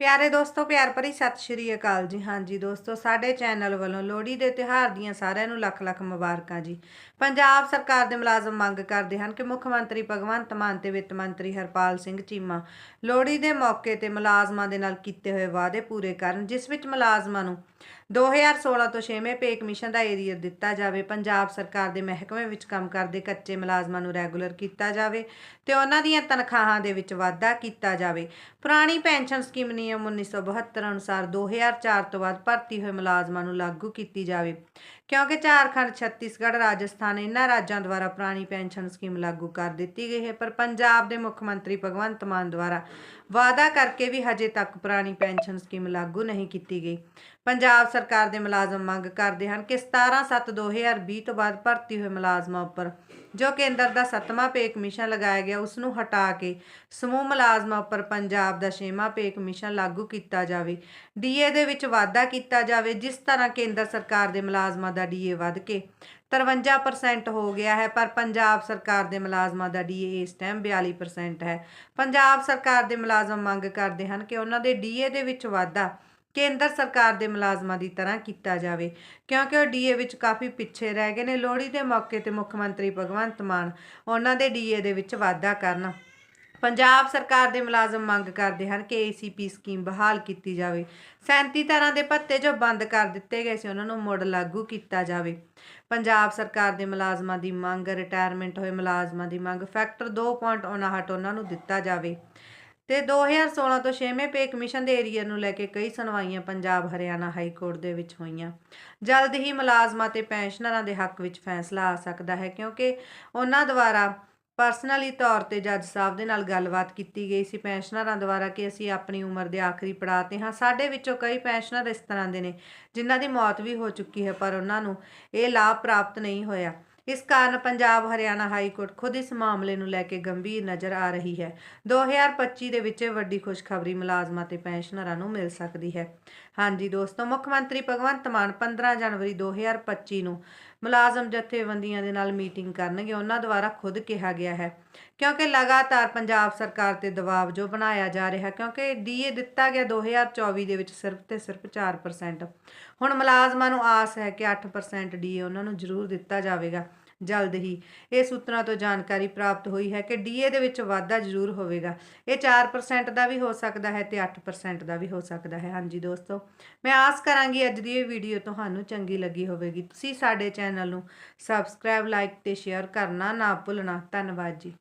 ਪਿਆਰੇ ਦੋਸਤੋ, ਪਿਆਰ ਭਰੀ ਸਤਿ ਸ਼੍ਰੀ ਅਕਾਲ ਜੀ। ਹਾਂਜੀ ਦੋਸਤੋ, ਸਾਡੇ ਚੈਨਲ ਵੱਲੋਂ ਲੋਹੜੀ ਦੇ ਤਿਉਹਾਰ ਦੀਆਂ ਸਾਰਿਆਂ ਨੂੰ ਲੱਖ ਲੱਖ ਮੁਬਾਰਕਾਂ ਜੀ। ਪੰਜਾਬ ਸਰਕਾਰ ਦੇ ਮੁਲਾਜ਼ਮ ਮੰਗ ਕਰਦੇ ਹਨ ਕਿ ਮੁੱਖ ਮੰਤਰੀ ਭਗਵੰਤ ਮਾਨ ਤੇ ਵਿੱਤ ਮੰਤਰੀ ਹਰਪਾਲ ਸਿੰਘ ਚੀਮਾ ਲੋਹੜੀ ਦੇ ਮੌਕੇ ਤੇ ਮੁਲਾਜ਼ਮਾਂ ਦੇ ਨਾਲ ਕੀਤੇ ਹੋਏ ਵਾਅਦੇ ਪੂਰੇ ਕਰਨ, ਜਿਸ ਵਿੱਚ ਮੁਲਾਜ਼ਮਾਂ ਨੂੰ 2016 ਤੋਂ 6ਵੇਂ ਪੇ ਕਮਿਸ਼ਨ ਦਾ ਏਰੀਅਰ ਦਿੱਤਾ ਜਾਵੇ, ਪੰਜਾਬ ਸਰਕਾਰ ਦੇ ਮਹਿਕਮੇ ਵਿੱਚ ਕੰਮ ਕਰਦੇ ਕੱਚੇ ਮੁਲਾਜ਼ਮਾਂ ਨੂੰ ਰੈਗੂਲਰ ਕੀਤਾ ਜਾਵੇ ਤੇ ਉਹਨਾਂ ਦੀਆਂ ਤਨਖਾਹਾਂ ਦੇ ਵਿੱਚ ਵਾਧਾ ਕੀਤਾ ਜਾਵੇ। ਪੁਰਾਣੀ ਪੈਨਸ਼ਨ ਸਕੀਮ ਨਿਯਮ 1972 ਅਨੁਸਾਰ 2004 ਤੋਂ ਬਾਅਦ ਭਰਤੀ ਹੋਏ ਮੁਲਾਜ਼ਮਾਂ ਨੂੰ ਲਾਗੂ ਕੀਤੀ ਜਾਵੇ। ਕਿਉਂਕਿ ਝਾਰਖੰਡ ਛੱਤੀਸਗੜ੍ਹ, ਰਾਜਸਥਾਨ ਇਹਨਾਂ ਰਾਜਾਂ ਦੁਆਰਾ ਪੁਰਾਣੀ ਪੈਨਸ਼ਨ ਸਕੀਮ ਲਾਗੂ ਕਰ ਦਿੱਤੀ ਗਈ ਹੈ। ਪਰ ਪੰਜਾਬ ਦੇ ਮੁੱਖ ਮੰਤਰੀ ਭਗਵੰਤ ਮਾਨ ਦੁਆਰਾ ਵਾਅਦਾ ਕਰਕੇ ਵੀ ਹਜੇ ਤੱਕ ਪੁਰਾਣੀ ਪੈਨਸ਼ਨ ਸਕੀਮ ਲਾਗੂ ਨਹੀਂ ਕੀਤੀ ਗਈ। ਪੰਜਾਬ ਸਰਕਾਰ ਦੇ ਮੁਲਾਜ਼ਮ ਮੰਗ ਕਰਦੇ ਹਨ ਕਿ 17/7/2020 ਤੋਂ ਬਾਅਦ ਭਰਤੀ ਹੋਏ ਮੁਲਾਜ਼ਮਾਂ ਉੱਪਰ, ਜੋ ਕੇਂਦਰ ਦਾ ਸੱਤਵਾਂ ਪੇ ਕਮਿਸ਼ਨ ਲਗਾਇਆ ਗਿਆ, ਉਸ ਨੂੰ ਹਟਾ ਕੇ ਸਮੂਹ ਮੁਲਾਜ਼ਮਾਂ ਉੱਪਰ ਪੰਜਾਬ ਦਾ ਛੇਵਾਂ ਪੇ ਕਮਿਸ਼ਨ ਲਾਗੂ ਕੀਤਾ ਜਾਵੇ। ਡੀਏ ਦੇ ਵਿੱਚ ਵਾਧਾ ਕੀਤਾ ਜਾਵੇ, ਜਿਸ ਤਰ੍ਹਾਂ ਕੇਂਦਰ ਸਰਕਾਰ ਦੇ ਮੁਲਾਜ਼ਮਾਂ ਦਾ ਡੀਏ ਵੱਧ ਕੇ 53% ਹੋ ਗਿਆ ਹੈ, ਪਰ ਪੰਜਾਬ ਸਰਕਾਰ ਦੇ ਮੁਲਾਜ਼ਮਾਂ ਦਾ ਡੀਏ ਇਸ ਟਾਈਮ 42% ਹੈ। ਪੰਜਾਬ ਸਰਕਾਰ ਦੇ ਮੁਲਾਜ਼ਮ ਮੰਗ ਕਰਦੇ ਹਨ ਕਿ ਉਹਨਾਂ ਦੇ ਡੀਏ ਦੇ ਵਿੱਚ ਵਾਧਾ ਕੇਂਦਰ ਸਰਕਾਰ ਦੇ ਮੁਲਾਜ਼ਮਾਂ ਦੀ ਤਰ੍ਹਾਂ ਕੀਤਾ ਜਾਵੇ, ਕਿਉਂਕਿ ਉਹ ਡੀਏ ਵਿੱਚ ਕਾਫੀ ਪਿੱਛੇ ਰਹਿ ਗਏ ਨੇ। ਲੋਹੜੀ ਦੇ ਮੌਕੇ ਤੇ ਮੁੱਖ ਮੰਤਰੀ ਭਗਵੰਤ ਮਾਨ ਉਹਨਾਂ ਦੇ ਡੀਏ ਦੇ ਵਿੱਚ ਵਾਧਾ ਕਰਨ ਪੰਜਾਬ ਸਰਕਾਰ ਦੇ ਮੁਲਾਜ਼ਮ ਮੰਗ ਕਰਦੇ ਹਨ ਕਿ ਏਸੀਪੀ ਸਕੀਮ ਬਹਾਲ ਕੀਤੀ ਜਾਵੇ। 37 ਤਰ੍ਹਾਂ ਦੇ ਭੱਤੇ ਜੋ ਬੰਦ ਕਰ ਦਿੱਤੇ ਗਏ ਸੀ, ਉਹਨਾਂ ਨੂੰ ਮੁੜ ਲਾਗੂ ਕੀਤਾ ਜਾਵੇ। ਪੰਜਾਬ ਸਰਕਾਰ ਦੇ ਮੁਲਾਜ਼ਮਾਂ ਦੀ ਮੰਗ ਰਿਟਾਇਰਮੈਂਟ ਹੋਏ ਮੁਲਾਜ਼ਮਾਂ ਦੀ ਮੰਗ ਫੈਕਟਰ 2.59 ਉਹਨਾਂ ਨੂੰ ਦਿੱਤਾ ਜਾਵੇ। ਤੇ 2016 ਤੋਂ 6ਵੇਂ ਪੇ ਕਮਿਸ਼ਨ ਦੇ ਏਰੀਆ ਨੂੰ ਲੈ ਕੇ ਕਈ ਸੁਣਵਾਈਆਂ ਪੰਜਾਬ, ਹਰਿਆਣਾ ਹਾਈ ਕੋਰਟ ਦੇ ਵਿੱਚ ਹੋਈਆਂ। ਜਲਦ ਹੀ ਮੁਲਾਜ਼ਮਾਂ ਤੇ ਪੈਨਸ਼ਨਰਾਂ ਦੇ ਹੱਕ ਵਿੱਚ ਫੈਸਲਾ ਆ ਸਕਦਾ ਹੈ ਕਿਉਂਕਿ ਉਹਨਾਂ ਦੁਆਰਾ ਪਰਸਨਲੀ ਤੌਰ ਤੇ ਜੱਜ ਸਾਹਿਬ ਦੇ ਨਾਲ ਗੱਲਬਾਤ ਕੀਤੀ ਗਈ ਸੀ ਪੈਨਸ਼ਨਰਾਂ ਦੁਆਰਾ ਕਿ ਅਸੀਂ ਆਪਣੀ ਉਮਰ ਦੇ ਆਖਰੀ ਪੜਾਅ ਤੇ ਹਾਂ। ਸਾਡੇ ਵਿੱਚੋਂ ਕਈ ਪੈਨਸ਼ਨਰ ਇਸ ਤਰ੍ਹਾਂ ਦੇ ਨੇ ਜਿਨ੍ਹਾਂ ਦੀ ਮੌਤ ਵੀ ਹੋ ਚੁੱਕੀ ਹੈ ਪਰ ਉਹਨਾਂ ਨੂੰ ਇਹ ਲਾਭ ਪ੍ਰਾਪਤ ਨਹੀਂ ਹੋਇਆ। ਇਸ ਕਾਰਨ ਪੰਜਾਬ ਹਰਿਆਣਾ ਹਾਈ ਕੋਰਟ ਖੁਦ ਇਸ ਮਾਮਲੇ ਨੂੰ ਲੈ ਕੇ ਗੰਭੀਰ ਨਜ਼ਰ ਆ ਰਹੀ ਹੈ। 2025 ਦੇ ਵਿੱਚ ਵੱਡੀ ਖੁਸ਼ਖਬਰੀ ਮੁਲਾਜ਼ਮਾਂ ਤੇ ਪੈਨਸ਼ਨਰਾਂ ਨੂੰ ਮਿਲ ਸਕਦੀ ਹੈ। ਹਾਂਜੀ ਦੋਸਤੋ, ਮੁੱਖ ਮੰਤਰੀ ਭਗਵੰਤ ਮਾਨ 15 ਜਨਵਰੀ 2025 ਨੂੰ ਮੁਲਾਜ਼ਮ ਜਥੇਬੰਦੀਆਂ ਦੇ ਨਾਲ ਮੀਟਿੰਗ ਕਰਨਗੇ, ਉਹਨਾਂ ਦੁਆਰਾ ਖੁਦ ਕਿਹਾ ਗਿਆ ਹੈ। ਕਿਉਂਕਿ ਲਗਾਤਾਰ ਪੰਜਾਬ ਸਰਕਾਰ ਤੇ ਦਬਾਅ ਜੋ ਬਣਾਇਆ ਜਾ ਰਿਹਾ, ਕਿਉਂਕਿ ਡੀਏ ਦਿੱਤਾ ਗਿਆ 2024 ਦੇ ਵਿੱਚ ਸਿਰਫ ਤੇ ਸਿਰਫ 4% ਹੁਣ ਮੁਲਾਜ਼ਮਾਂ ਨੂੰ ਆਸ ਹੈ ਕਿ 8% ਡੀਏ ਉਹਨਾਂ ਨੂੰ ਜ਼ਰੂਰ ਦਿੱਤਾ ਜਾਵੇਗਾ। ਜਲਦ ਹੀ। ਇਹ ਸੂਤਰਾਂ ਤੋਂ ਜਾਣਕਾਰੀ ਪ੍ਰਾਪਤ ਹੋਈ ਹੈ ਕਿ ਡੀਏ ਦੇ ਵਿੱਚ ਵਾਧਾ ਜ਼ਰੂਰ ਹੋਵੇਗਾ। ਇਹ 4% ਦਾ ਵੀ ਹੋ ਸਕਦਾ ਹੈ ਤੇ 8% ਦਾ ਵੀ ਹੋ ਸਕਦਾ ਹੈ। ਹਾਂਜੀ ਦੋਸਤੋ, ਮੈਂ ਆਸ ਕਰਾਂਗੀ ਅੱਜ ਦੀ ਇਹ ਵੀਡੀਓ ਤੁਹਾਨੂੰ ਚੰਗੀ ਲੱਗੀ ਹੋਵੇਗੀ। ਤੁਸੀਂ ਸਾਡੇ ਚੈਨਲ ਨੂੰ ਸਬਸਕ੍ਰਾਈਬ ਲਾਈਕ ਤੇ ਸ਼ੇਅਰ ਕਰਨਾ ਨਾ ਭੁੱਲਣਾ। ਧੰਨਵਾਦ ਜੀ।